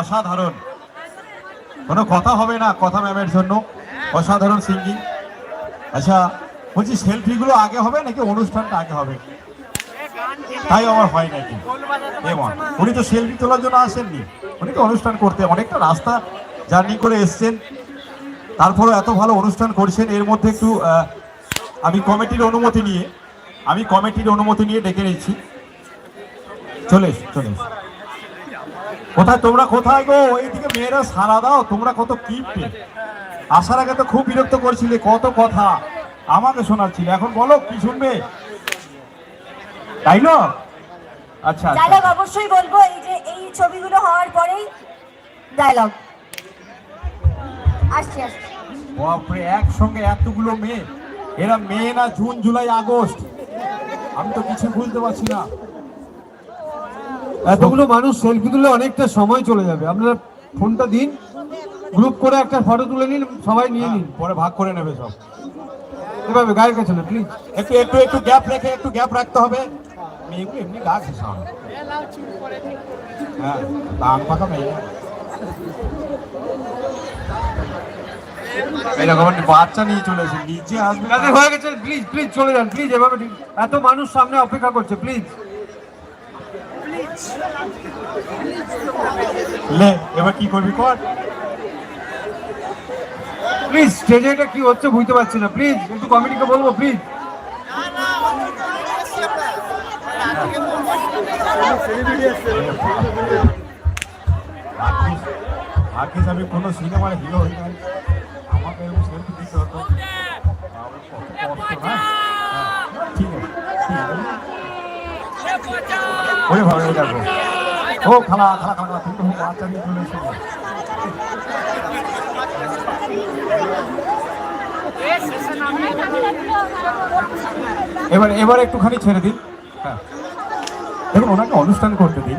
অসাধারণ। কোনো কথা হবে না কথা ম্যামের জন্য। অসাধারণ সিঙ্গিং আচ্ছা বলছি সেলফিগুলো আগে হবে নাকি অনুষ্ঠানটা আগে হবে? তাই আমার হয় নাকি এমন উনি তো সেলফি তোলার জন্য আসেননি। উনি তো অনুষ্ঠান করতে অনেকটা রাস্তা জার্নি করে এসছেন। তারপরেও এত ভালো অনুষ্ঠান করছেন, এর মধ্যে একটু আমি কমিটির অনুমতি নিয়ে আমি কমিটির অনুমতি নিয়ে ডেকে নিচ্ছি। চলে চলে কোথায় তোমরা কোথায় গো? এইদিকে মেয়েরা সারা দাও তোমরা কত কিপটে। আসার আগে তো খুব বিরক্ত করছিলে কত কথা আমাকে শোনাচ্ছিলে। এখন বলো কি শুনবে? তাই না? আচ্ছা আচ্ছা। ডায়লগ অবশ্যই বলব এই যে এই ছবিগুলো হওয়ার পরেই ডায়লগ আসছি আসছি। বাপরে একসঙ্গে এতগুলো মেয়ে। এরা মেয়ে না জুন জুলাই আগস্ট। আমি তো কিছু বুঝতে পারছি না। এতগুলো মানুষ সেলফি তুলে অনেকটা সময় চলে যাবে। আপনারা ফোনটা দিন গ্রুপ করে একটা ফটো তুলে নিন সবাই নিয়ে নিন পরে ভাগ করে নেবে সব। এভাবে গায়ের কাছে না প্লিজ একটু একটু একটু গ্যাপ রেখে একটু গ্যাপ রাখতে হবে। এমনি গা। হ্যাঁ দাম পাকা মেয়ে। এরকম বাচ্চা নিয়ে চলে এসে নিচে আসবে। যাদের হয়ে গেছে প্লিজ প্লিজ চলে যান প্লিজ এভাবে এত মানুষ সামনে অপেক্ষা করছে প্লিজ লে এবার কি করবি কর। প্লিজ স্টেজে এটা কি হচ্ছে বুঝতে পারছি না প্লিজ একটু কমিটিকে বলব প্লিজ আমি কোনো সিনেমার হিরো হই নাই। ওরে ভালো দেখো ও খালা খালা বাচ্চা নিয়ে চলে এবার এবার একটুখানি ছেড়ে দিন। হ্যাঁ। দেখুন ওনাকে অনুষ্ঠান করতে দিন।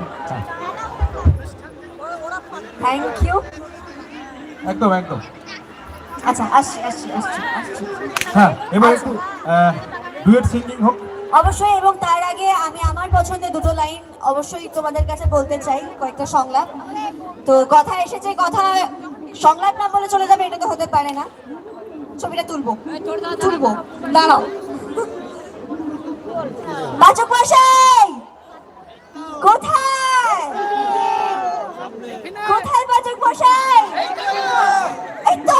থ্যাংক ইউ একদম একদম। আচ্ছা আসছি আসছি আসছি আসছি। হ্যাঁ এবার একটু ডুয়েট সিঙ্গিং হোক। অবশ্যই এবং তার আগে আমি আমার পছন্দের দুটো লাইন অবশ্যই তোমাদের কাছে বলতে চাই কয়েকটা সংলাপ। তো কথা এসেছে কথা সংলাপ না বলে চলে যাবে এটা তো হতে পারে না। ছবিটা তুলবো তুলবো দাঁড়াও। বাচক মশাই কোথায় কোথায় বাচক মশাই এই তো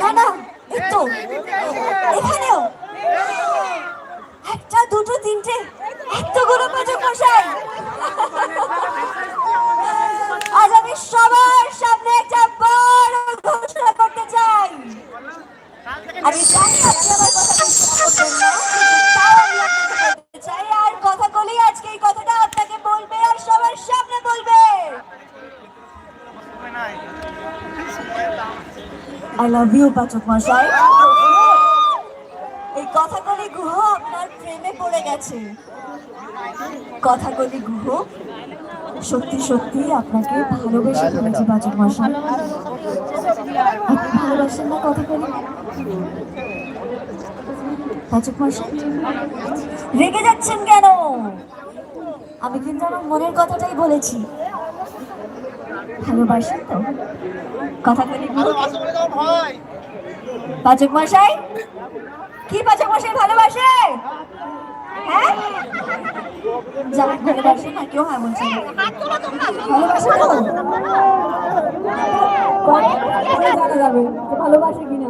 না না এই তো এখানেও। একটা দুটো তিনটে। এতগুলো পাঠক মশাই। আই লাভ ইউ পাচক মশাই এই কথাকলি গুহ আপনার প্রেমে পড়ে গেছে। কথাকলি গুহ। সত্যি সত্যি আপনাকে ভালোবেসে ফেলেছে পাচক মশাই আপনি ভালোবাসেন না কথাকলি পাচক মশাই রেগে যাচ্ছেন কেন? আমি কিন্তু আমার মনের কথাটাই বলেছি। ভালোবাসেন তো? কথাকলি গুহ পাচক মশাই? কি পাচক মশাই ভালোবাসে? হ্যাঁ? ভালোবাসে না কেউ হ্যাঁ বলছে ভালোবাসে ভালোবাসে কিনা।